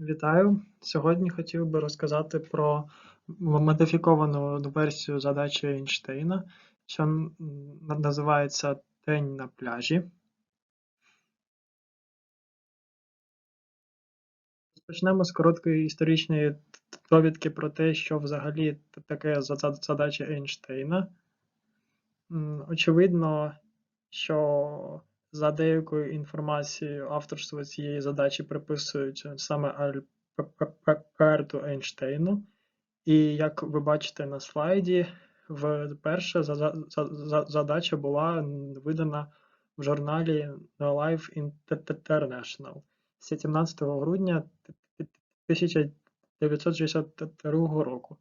Вітаю! Сьогодні хотів би розказати про модифіковану версію задачі Ейнштейна, що називається День на пляжі. Почнемо з короткої історичної довідки про те, що взагалі таке за- за- задача Ейнштейна. Очевидно, що за деякою інформацією авторство цієї задачі приписують саме Альберту Ейнштейну. І як ви бачите на слайді, вперше за- за- за- за- задача була видана в журналі Life International 17 грудня 1962 року.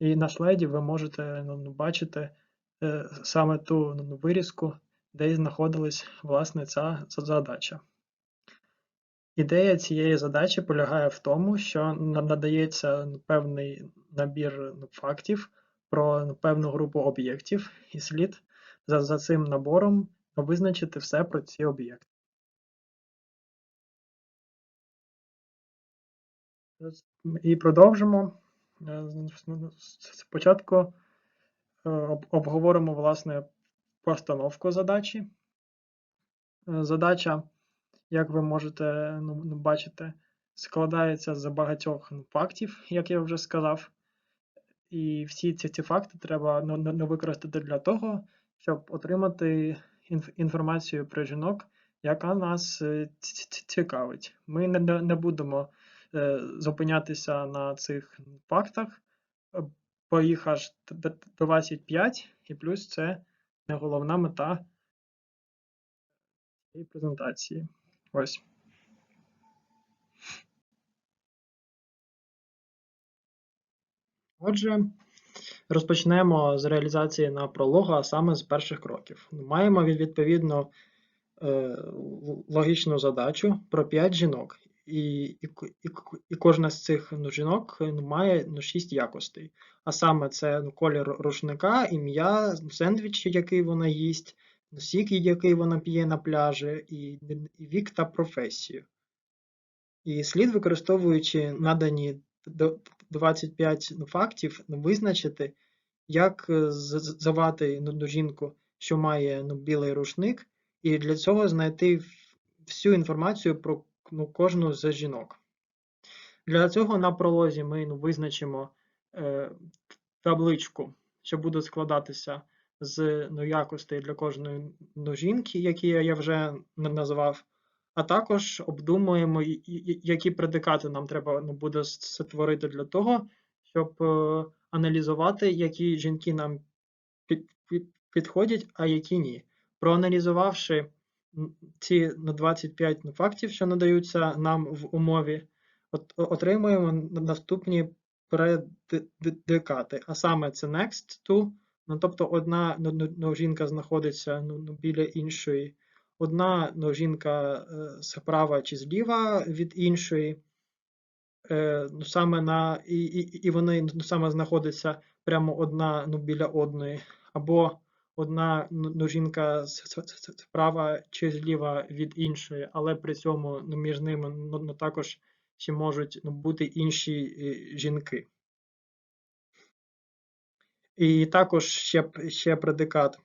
І на слайді ви можете ну, бачити е, саме ту ну, вирізку, де знаходилась власне ця задача. Ідея цієї задачі полягає в тому, що надається ну, певний набір ну, фактів про ну, певну групу об'єктів, і слід за, за цим набором ну, визначити все про ці об'єкти. І продовжимо. Е, Спочатку е, обговоримо власне постановку задачі. Е, Задача, як ви можете ну, ну, бачити, складається з багатьох ну, фактів, як я вже сказав. І всі ці, ці факти треба ну, ну, ну, використати для того, щоб отримати інф- інформацію про жінок, яка нас е, ці- ці- цікавить. Ми не, не, будемо е, зупинятися на цих фактах, е, бо їх аж д- д- 25, і плюс це не головна мета цієї презентації. Ось. Отже, розпочнемо з реалізації на прологу, а саме з перших кроків. Маємо відповідно е, логічну задачу про 5 жінок. І, і, і, і кожна з цих ну, жінок е, ну, має ну, 6 якостей. А саме це ну, колір рушника, ім'я, сендвіч, який вона їсть, ну, сік, який вона п'є на пляжі, і, і вік та професію. І слід, використовуючи надані 25 ну, фактів, ну, визначити, як е, з- з- ну, ну, жінку, що має ну, білий рушник, і для цього знайти всю інформацію про ну, кожну з жінок. Для цього на пролозі ми ну, визначимо е, табличку, що буде складатися з ну, якостей для кожної ну, жінки, які я вже на- назвав, а також обдумуємо, які предикати нам треба ну, буде створити для того, щоб е, аналізувати, які жінки нам під, під, підходять, а які ні. Проаналізувавши ці ну, 25 ну, фактів, що надаються нам в умові, от, отримуємо наступні предикати, а саме це next to, ну, тобто одна ну, ну, ну, жінка знаходиться ну, ну, біля іншої, одна ну, жінка е, справа чи зліва від іншої, е, ну, саме на, і, і, і вони ну, саме знаходяться прямо одна ну, біля одної, або одна ну, ну, справа чи зліва від іншої, але при цьому ну, між ними ну, ну, також ще можуть ну, бути інші е, жінки. І також ще, ще предикат,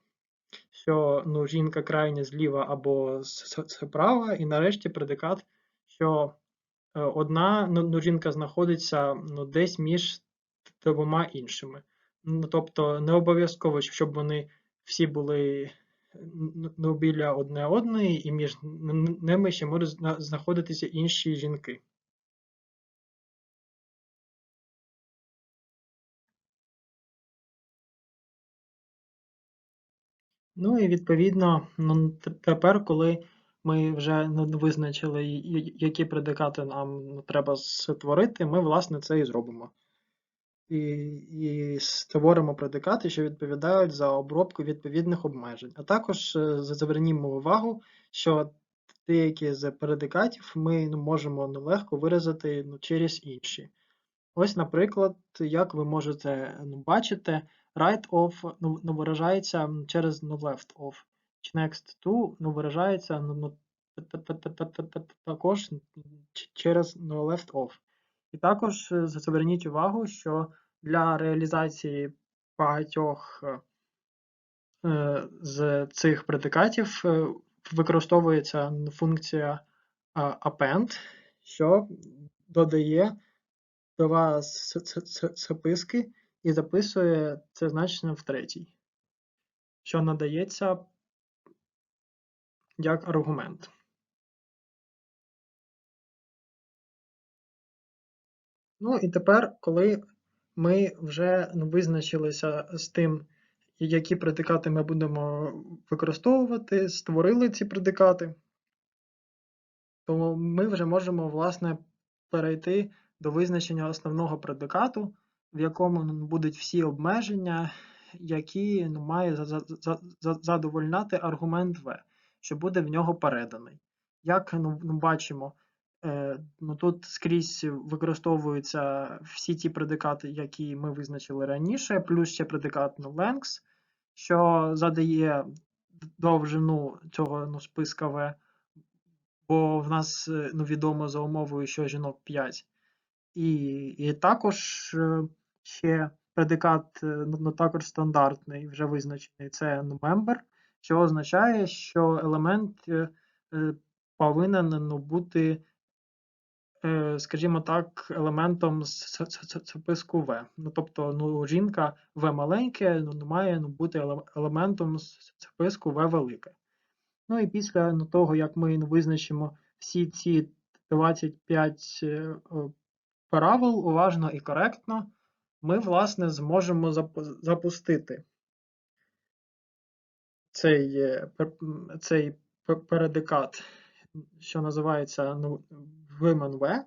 що ну, жінка крайня зліва або справа, і нарешті предикат, що е, одна ну, ну, жінка знаходиться ну, десь між двома іншими. Ну, тобто не обов'язково, щоб вони всі були ну, біля одне одної, і між ними ще можуть знаходитися інші жінки. Ну і відповідно, ну, тепер, коли ми вже ну, визначили, які предикати нам ну, треба створити, ми власне це і зробимо. І, і створимо предикати, що відповідають за обробку відповідних обмежень. А також е, звернімо увагу, що деякі з предикатів ми ну, можемо легко виразити ну, через інші. Ось, наприклад, як ви можете ну, бачити, right of ну, ну, виражається через ну, left of. Next to ну, виражається ну, та- та- та- та- та- та- також через ну, left of. І також е, зверніть увагу, що для реалізації багатьох е, з цих предикатів е, використовується функція append, що додає два списки і записує це значення в третій, що надається як аргумент. Ну і тепер, коли ми вже ну, визначилися з тим, які предикати ми будемо використовувати, створили ці предикати, то ми вже можемо, власне, перейти до визначення основного предикату, в якому ну, будуть всі обмеження, які ну, має за- за- за- за- задовольняти аргумент V, що буде в нього переданий. Як ну, бачимо, ну, тут скрізь використовуються всі ті предикати, які ми визначили раніше, плюс ще предикат length, що задає довжину цього ну, списка V, бо в нас е, ну, відомо за умовою, що жінок 5. І, і також е, ще предикат е, ну, ну, також стандартний, вже визначений, це member, що означає, що елемент повинен ну, бути, скажімо так, елементом з списку V. Ну, тобто, ну, жінка V маленьке ну, має ну, бути елементом з списку V велике. Ну і після ну, того, як ми ну, визначимо всі ці 25 е, правил уважно і коректно, ми, власне, зможемо запустити цей, е, цей пе- передикат, що називається ну, VMNV,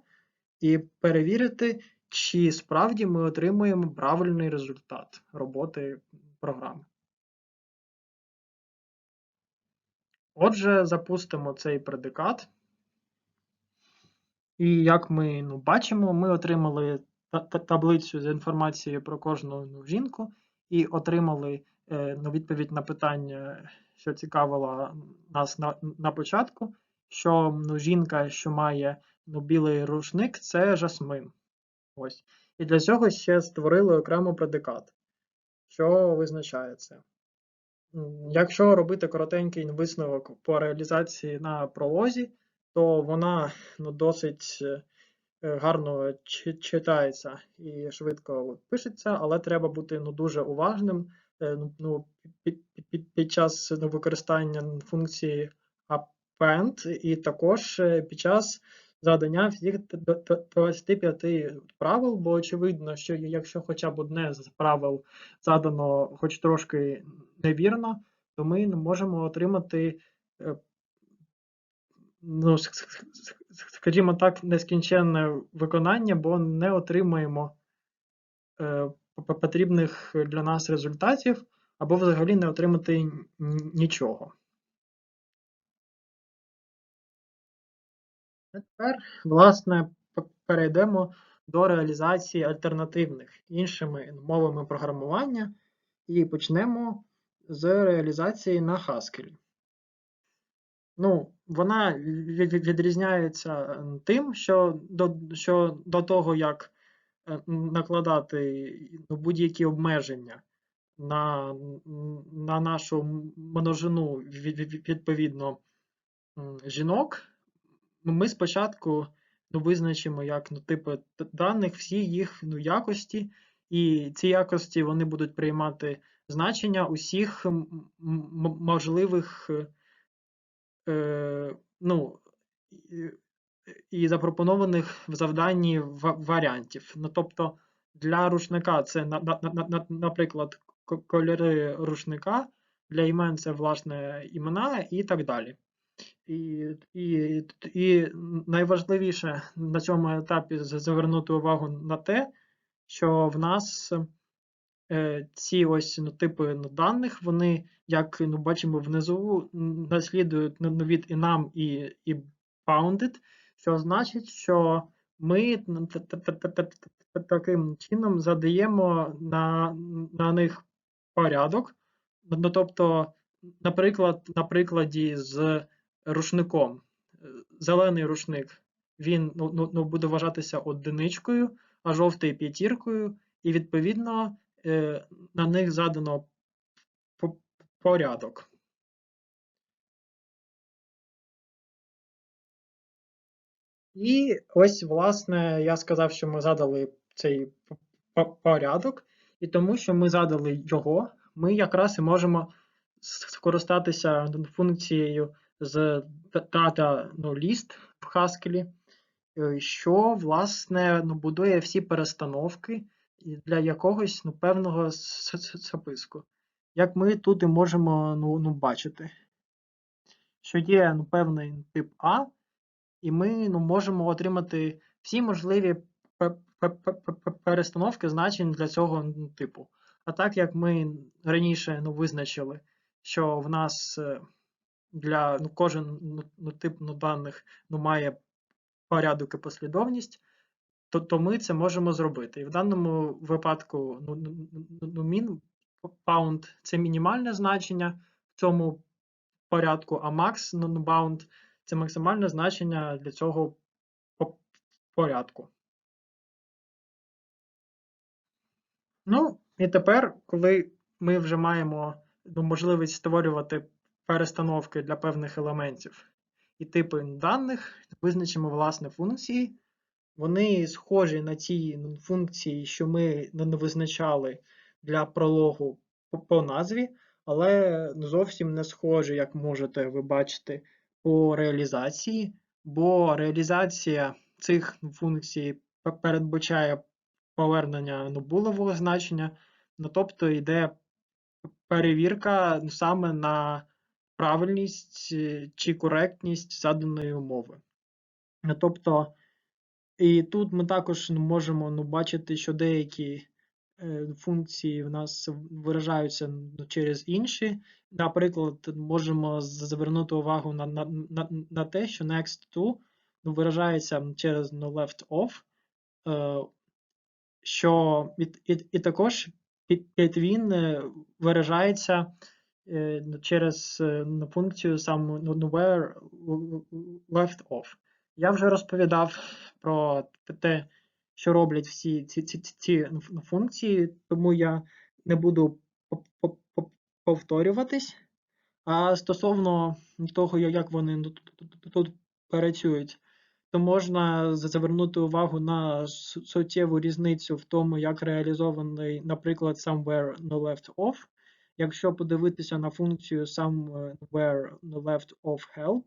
і перевірити, чи справді ми отримуємо правильний результат роботи програми. Отже, запустимо цей предикат. І як ми ну, бачимо, ми отримали та- та- таблицю з інформацією про кожну ну, жінку і отримали е, ну, відповідь на питання, що цікавило нас на, на початку, що ну, жінка, що має ну, білий рушник, це жасмин. Ось. І для цього ще створили окремо предикат, що визначає це. Якщо робити коротенький висновок по реалізації на пролозі, то вона ну, досить е, гарно читається і швидко пишеться, але треба бути ну, дуже уважним е, ну, ну, під, під, під час ну, використання функції append і також е, під час задання всіх д- д- д- 25 правил, бо очевидно, що якщо хоча б одне з правил задано хоч трошки невірно, то ми не можемо отримати, е, ну, скажімо так, нескінченне виконання, бо не отримаємо е, потрібних для нас результатів, або взагалі не отримати нічого. Тепер, власне, перейдемо до реалізації альтернативних іншими мовами програмування і почнемо з реалізації на Haskell. Ну, вона від- від- відрізняється е, тим, що до, що до того, як е, накладати ну, будь-які обмеження на, на нашу множину від- від- відповідно жінок, ми спочатку ну, визначимо як ну, типи даних всі їх ну, якості, і ці якості вони будуть приймати значення усіх можливих е, ну, і, запропонованих в завданні варіантів. Ну, тобто для рушника це, на, на, на, на- наприклад, кольори рушника, для імен це власне імена і так далі. І, і, і найважливіше на цьому етапі звернути увагу на те, що в нас е, ці ось ну, типи ну, даних, вони, як ну, бачимо внизу, наслідують ну, від enum і, і bounded, що значить, що ми таким чином задаємо на, на них порядок. Ну, тобто, наприклад, на прикладі з рушником. Е, Зелений рушник він ну, ну, ну, буде вважатися одиничкою, а жовтий п'ятіркою, і відповідно е, на них задано порядок. І ось, власне, я сказав, що ми задали цей порядок, і тому, що ми задали його, ми якраз і можемо скористатися функцією з data ну, list в Haskell, е, що, власне, ну, будує всі перестановки для якогось ну, певного списку. Як ми тут і можемо ну, ну, бачити, що є ну, певний тип А, і ми ну, можемо отримати всі можливі пе- пе- пе- пе- пе- перестановки значень для цього ну, типу. А так як ми раніше ну, визначили, що в нас е, для ну, кожен ну, ну, тип ну, даних ну, має порядок і послідовність, то, то ми це можемо зробити. І в даному випадку ну, ну, ну, ну, min bound – це мінімальне значення в цьому порядку, а max ну, ну, bound – це максимальне значення для цього порядку. Ну, і тепер, коли ми вже маємо ну, можливість створювати перестановки для певних елементів і типи даних, визначимо власне функції. Вони схожі на ті функції, що ми не визначали для прологу по, назві, але зовсім не схожі, як можете ви бачити, по реалізації, бо реалізація цих функцій передбачає повернення нобулевого значення, ну, тобто йде перевірка саме на правильність е, чи коректність заданої умови. Ну, Тобто, і тут ми також ну, можемо ну, бачити, що деякі е, функції в нас виражаються ну, через інші. Наприклад, можемо звернути увагу на, на, на, на те, що next to ну, виражається через ну, left off, е, що і, і, і також е, виражається е, через е, ну, функцію саму ну, ну, where left off. Я вже розповідав про те, що роблять всі ці, ці, ці, ці функції, тому я не буду по- по- по- повторюватись. А стосовно того, як вони тут- працюють, то можна звернути увагу на суттєву різницю в тому, як реалізований, наприклад, somewhere no left off. Якщо подивитися на функцію somewhere left off help,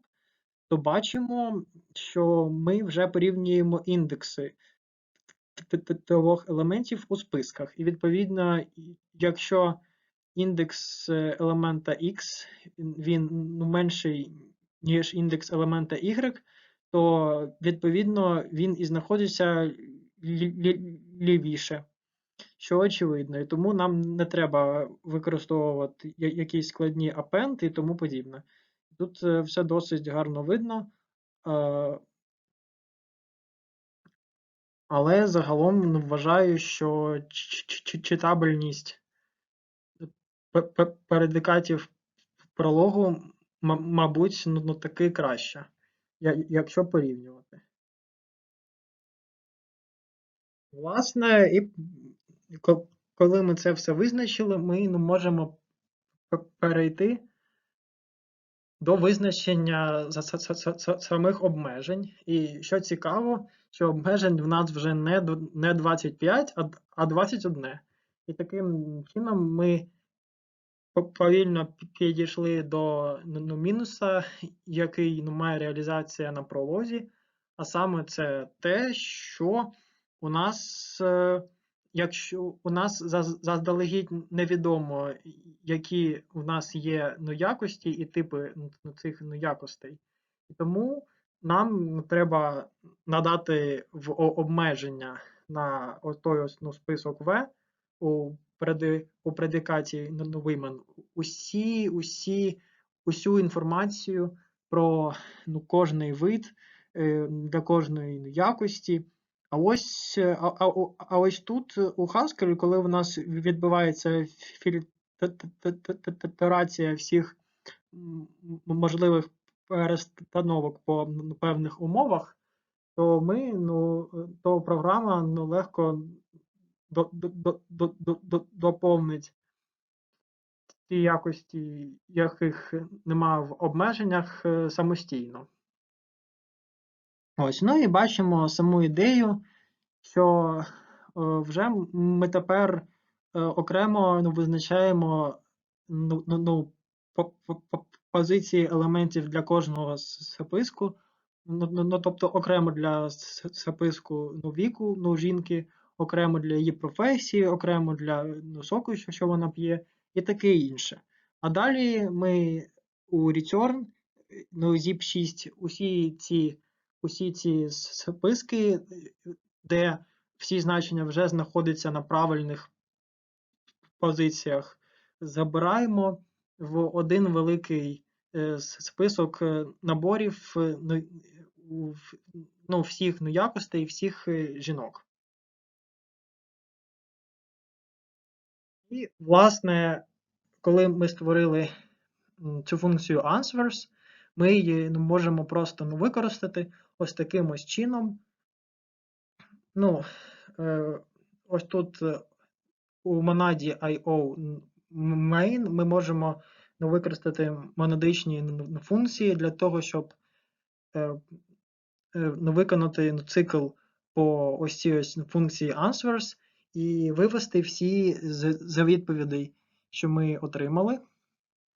то бачимо, що ми вже порівнюємо індекси трьох елементів у списках. І відповідно, якщо індекс е, елемента X він ну, менший, ніж індекс елемента Y, то відповідно він і знаходиться лі- лі- лівіше, що очевидно. І тому нам не треба використовувати якісь складні append і тому подібне. Тут е, все досить гарно видно. е, Але загалом ну, вважаю, що читабельність пе- пе- прологу, мабуть, ну, таки краща, якщо порівнювати. Власне, і коли ми це все визначили, ми ну, можемо перейти до визначення самих обмежень. І що цікаво, що обмежень в нас вже не, 25, а, 21. І таким чином ми повільно підійшли до ну, ну, мінуса, який ну, має реалізація на пролозі, а саме це те, що у нас, е, якщо у нас заздалегідь невідомо, які у нас є ну, якості і типи ну, цих ну, якостей. І тому нам треба надати в обмеження на той ну, список В у, преди, у предикаті ну, ну, усі, усі, усю інформацію про ну, кожний вид е, для кожної якості. А ось, е, а, а, а ось тут е, у Haskell, коли у нас відбувається фільтрація всіх можливих перестановок по певних умовах, то ми, ну, е, то програма ну, легко до, до, до, до, до, до, доповнить ті якості, яких нема в обмеженнях самостійно. Ось, ну і бачимо саму ідею, що е, вже ми тепер е, окремо ну, визначаємо ну, ну, ну, по- по- по- позиції елементів для кожного списку. Ну, ну, ну, тобто окремо для списку ну, віку ну, жінки, окремо для її професії, окремо для ну, соку, що, вона п'є, і таке інше. А далі ми у return, ну, zip6, усі ці, усі ці списки, де всі значення вже знаходяться на правильних позиціях, забираємо в один великий е, список е, наборів е, ну, ну, всіх ну, якостей всіх жінок. І, власне, коли ми створили цю функцію answers, ми її ну, можемо просто ну, використати ось таким ось чином. Ну, е, ось тут е, у монаді IO main ми можемо ну, використати монадичні функції для того, щоб е, ну, виконати ну, цикл по ось цій ось функції answers і вивести всі з, з відповідей, що ми отримали.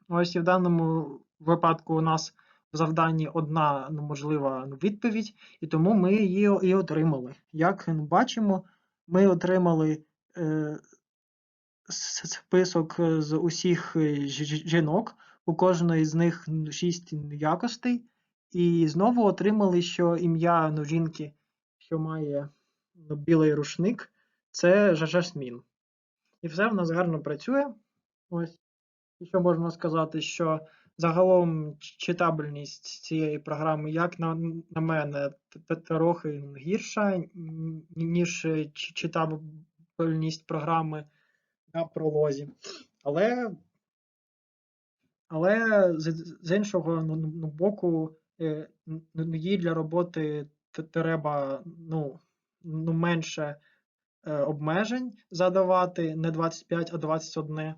Ось і в даному випадку у нас завданні одна ну, можлива ну, відповідь, і тому ми її і отримали. Як бачимо, ми отримали е, список е, з усіх е, жінок, у кожної з них шість якостей, і знову отримали, що ім'я ну, жінки, що має білий рушник, це Жа- Жасмін. І все в нас гарно працює. Ось. І що можна сказати, що загалом читабельність цієї програми, як на, на мене, трохи гірша, ніж е, читабельність програми на пролозі. Але, але з, іншого ну, ну, ну, боку, е, ну, їй для роботи треба ну, менше е, обмежень задавати, не 25, а 21.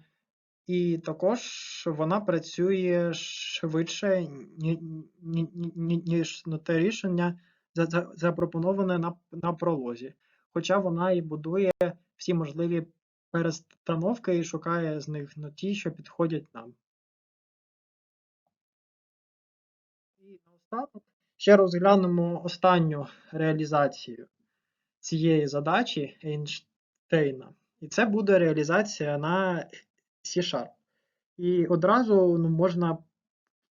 І також вона працює швидше, ні- ні- ні- ні- ніж те рішення, за- за- запропоноване на, на пролозі. Хоча вона і будує всі можливі перестановки і шукає з них ну, ті, що підходять нам. І наостанок ще розглянемо останню реалізацію цієї задачі Ейнштейна. І це буде реалізація на C-Sharp. І одразу ну, можна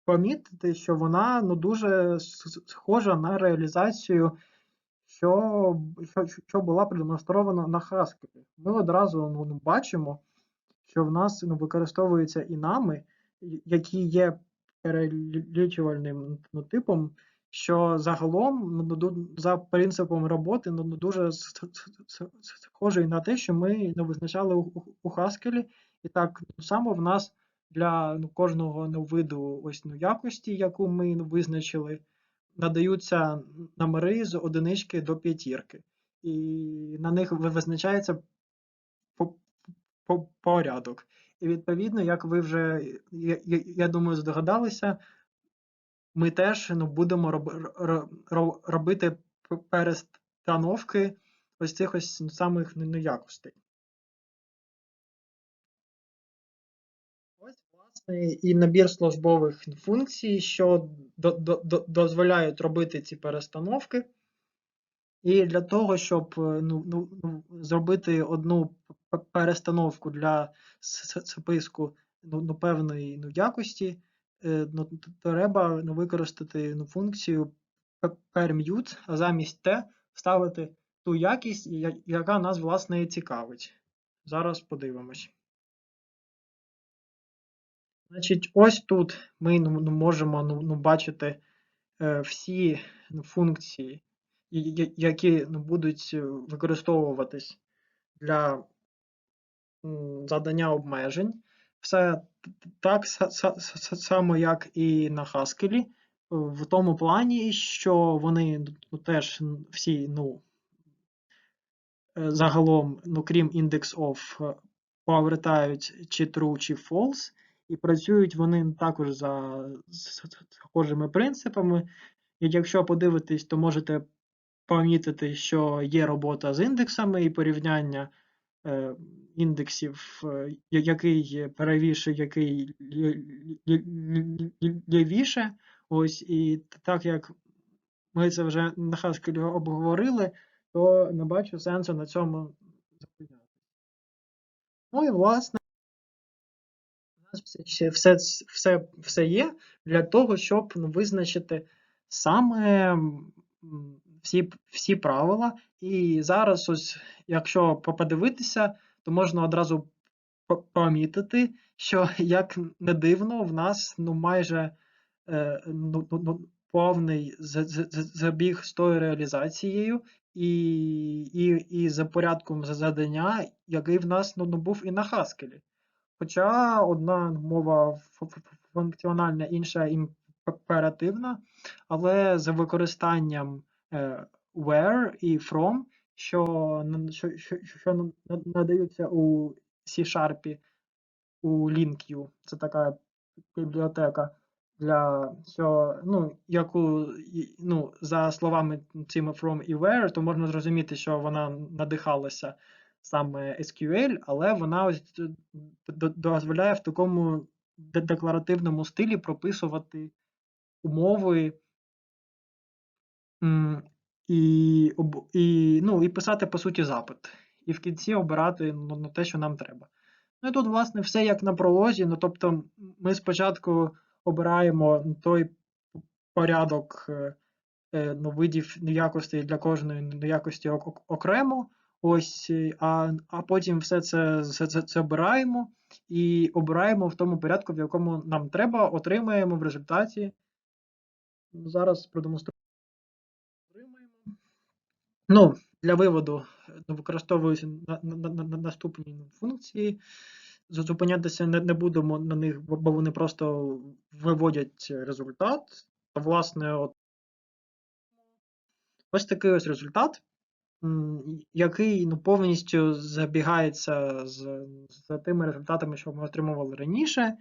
помітити, що вона ну, дуже схожа на реалізацію, що, що, що була продемонстрована на Haskell. Ми одразу ну, ну, бачимо, що в нас ну, використовуються і нами, які є перелічувальним ну, типом, що загалом ну, ну, за принципом роботи ну, ну, дуже схожий на те, що ми ну, визначали у- у Haskell. І так само в нас для ну, кожного ну, виду ось ну, якості, яку ми ну, визначили, надаються номери з одинички до п'ятірки. І на них визначається по- по- порядок. І відповідно, як ви вже, я, я, думаю, здогадалися, ми теж ну, будемо роб, ро- ро- робити перестановки ось цих ось ну, самих ну, якостей. І набір службових функцій, що до, до, до, дозволяють робити ці перестановки. І для того, щоб е, ну, ну, ну, зробити одну перестановку для списку ну, ну, певної ну, якості, е, ну, треба ну, використати ну, функцію permute, а замість t вставити ту якість, яка нас власне цікавить. Зараз подивимось. Значить, ось тут ми ну, ну, можемо ну, ну, бачити е, всі ну, функції, які ну, будуть е, використовуватись для задання обмежень. Все так са- са- са- само, як і на Haskell. в тому плані, що вони ну, теж всі, ну, е, загалом, ну, крім index of, е, повертають чи true, чи false, і працюють вони також за схожими принципами. І якщо подивитись, то можете помітити, що є робота з індексами і порівняння е, індексів, е, який правіше, який лівіше. Ось, і так як ми це вже на Haskell обговорили, то не бачу сенсу на цьому зупинятися. Ну і власне, нас все, все, все, є для того, щоб ну, визначити саме всі, всі правила. І зараз, ось, якщо подивитися, то можна одразу помітити, що як не дивно, в нас ну, майже е, ну, ну, ну, повний за- за- за- забіг з тою реалізацією і, і, і за порядком задання, який в нас ну, ну, був і на Haskell. Хоча одна мова функціональна, інша імперативна, але за використанням е, where і from, що, що, що, що надаються у C-Sharp, у LinkU. Це така бібліотека для що, ну, яку, ну, за словами цими from і where, то можна зрозуміти, що вона надихалася саме SQL, але вона ось д- дозволяє в такому декларативному стилі прописувати умови і, і, ну, і писати, по суті, запит. І в кінці обирати ну, ну, те, що нам треба. Ну і тут, власне, все як на пролозі. Ну, тобто, ми спочатку обираємо той порядок е, е, ну, видів якостей для кожної ну, якості ок- ок- окремо. Ось, е, а, а потім все це, це, це, це обираємо і обираємо в тому порядку, в якому нам треба, отримаємо в результаті. Ну, Зараз продемонструю. Отримаємо. Ну, для виводу ну, використовуються на, на, на, на наступні функції. Зупинятися не, не будемо на них, бо вони просто виводять результат. Та, власне, от, ось такий ось результат, який ну, повністю забігається з, з тими результатами, що ми отримували раніше.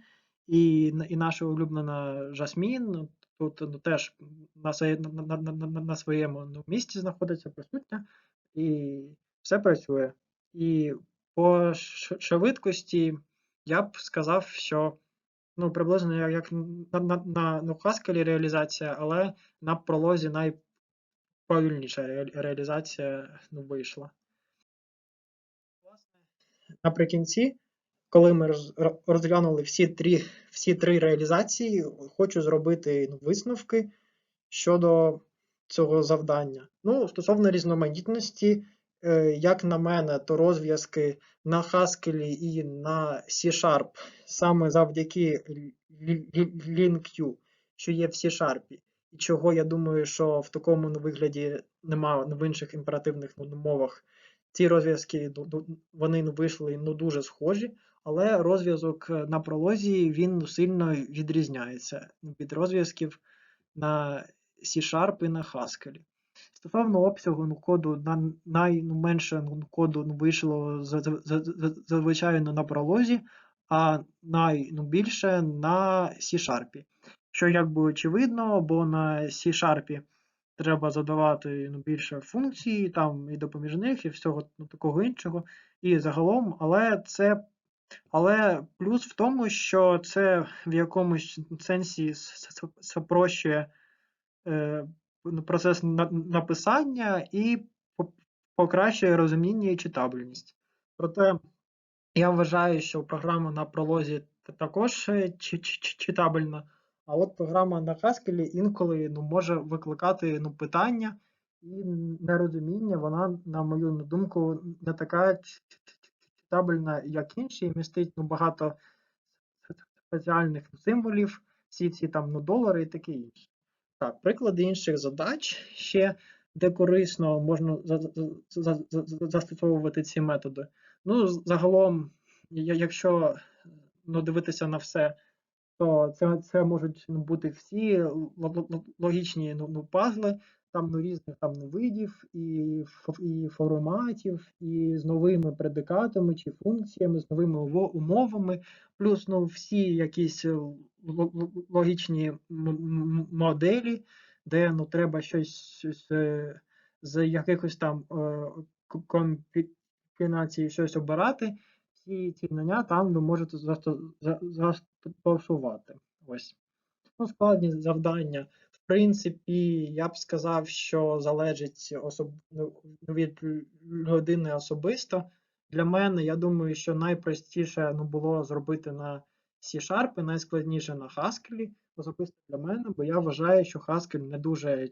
І, і наша улюблена Жасмін тут ну, теж на, на, на, на, на, на своєму ну, місці знаходиться присутня, і все працює. І по швидкості я б сказав, що ну, приблизно як, на, на, на ну, Haskell реалізація, але на пролозі найповільніша ре- реалізація ну, вийшла. Наприкінці, коли ми розглянули всі три, всі три реалізації, хочу зробити ну, висновки щодо цього завдання. Ну, стосовно різноманітності, е, як на мене, то розв'язки на Haskell і на C-Sharp саме завдяки лі- що є в C-Sharp, і чого я думаю, що в такому ну, вигляді немає в інших імперативних ну, мовах. Ці розв'язки ну, ну, вони ну, вийшли ну, дуже схожі, але розв'язок е, на пролозі він ну, сильно відрізняється від розв'язків на C-Sharp і на Haskell. Стосовно обсягу ну, коду, на найменше ну, коду ну, вийшло за- за- за- за- звичайно на пролозі, а найбільше на C-Sharp. Що якби очевидно, бо на C-Sharp треба задавати ну, більше функцій, там і допоміжних, і всього ну, такого іншого. І загалом, але це. Але плюс в тому, що це в якомусь сенсі спрощує е, ну, процес написання і покращує розуміння і читабельність. Проте я вважаю, що програма на пролозі також е, чи- чи- чи- читабельна, а от програма на Haskell інколи ну, може викликати ну, питання і нерозуміння. Вона, на мою думку, не така читабельна, як інші, і містить ну, багато спеціальних символів, всі ці там ну, долари і таке інше. Так, приклади інших задач ще, де корисно можна за- за- за- за- за- застосовувати ці методи. Ну, загалом, якщо ну, дивитися на все то це, це можуть ну, бути всі логічні ну, ну, пазли, там ну, різних там видів і, і форматів, і з новими предикатами чи функціями, з новими умовами, плюс ну, всі якісь е, логічні моделі, де ну, треба щось, щось е, з якихось там е, комбінацій щось обирати. Всі ці знання там ви можете засто- Ось. Ну, складні завдання. В принципі, я б сказав, що залежить особ... ну, від людини особисто. Для мене, я думаю, що найпростіше ну, було зробити на C-Sharp, найскладніше на Haskell, особисто для мене, бо я вважаю, що Haskell не дуже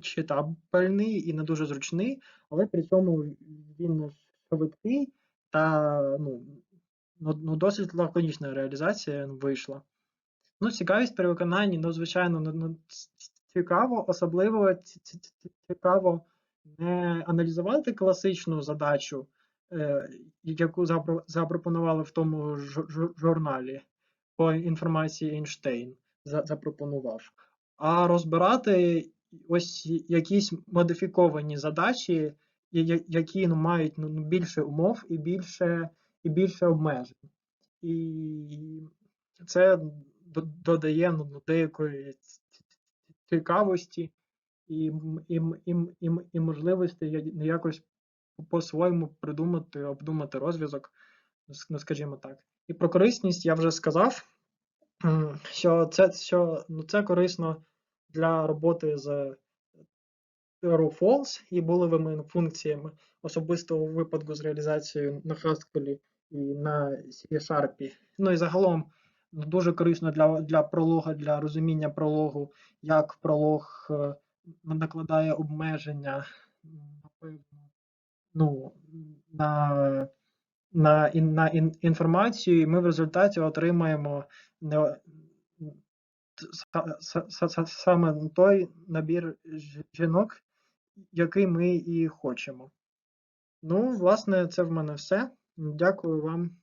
читабельний і не дуже зручний, але при цьому він швидкий та ну, ну, ну, досить лаконічна реалізація вийшла. Ну, цікавість при виконанні, ну, звичайно, ну, ну, цікаво, особливо ці- ці- ці- цікаво не аналізувати класичну задачу, е, яку запропонували в тому журналі по інформації Ейнштейн запропонував, а розбирати ось якісь модифіковані задачі, які ну, мають ну, більше умов і більше, і більше обмежень. І це додає ну, деякої цікавості і, і, і, і, і можливості якось по-своєму придумати, обдумати розв'язок, ну, скажімо так. І про корисність я вже сказав, що це, що, ну, це корисно для роботи з true false і булевими функціями, особисто у випадку з реалізацією на Haskell і на C-Sharp. Ну і загалом ну, дуже корисно для, для пролога, для розуміння прологу, як пролог е, накладає обмеження ну, на, на, на ін- інформацію, і ми в результаті отримаємо не, са- са- са- са- саме той набір жінок, який ми і хочемо. Ну, власне, це в мене все. Дякую вам.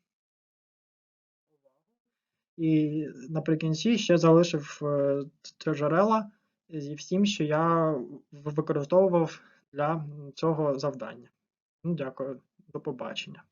І наприкінці ще залишив е, джерела зі всім, що я використовував для цього завдання. Ну, дякую, до побачення.